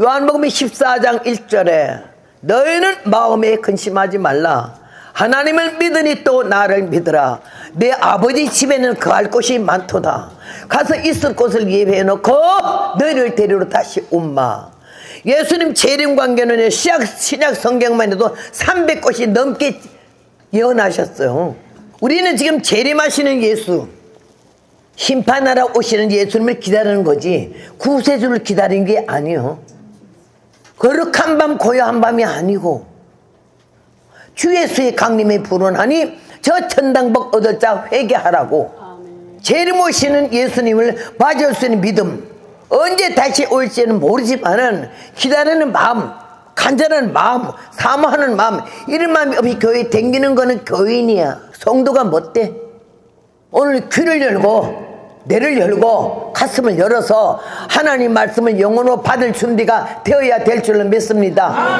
요한복음 14장 1절에 너희는 마음에 근심하지 말라. 하나님을 믿으니 또 나를 믿으라. 내 아버지 집에는 거할 곳이 많도다. 가서 있을 곳을 예배해 놓고 너희를 데리러 다시 온마. 예수님 재림 관계는 시약, 신약 성경만 해도 300곳이 넘게 예언하셨어요. 우리는 지금 재림하시는 예수, 심판하러 오시는 예수님을 기다리는 거지 구세주를 기다리는 게 아니요. 거룩한 밤 고요한 밤이 아니고 주 예수의 강림에 불원하니 저 천당복 얻을 자 회개하라고. 오시는 예수님을 맞을 수 있는 믿음. 언제 다시 올지는 모르지만은 기다리는 마음 간절한 마음 사모하는 마음 이런 마음이 없이 교회에 댕기는 거는 교인이야. 성도가 못돼 오늘 귀를 열고 뇌를 열고 가슴을 열어서 하나님 말씀을 영혼으로 받을 준비가 되어야 될 줄로 믿습니다.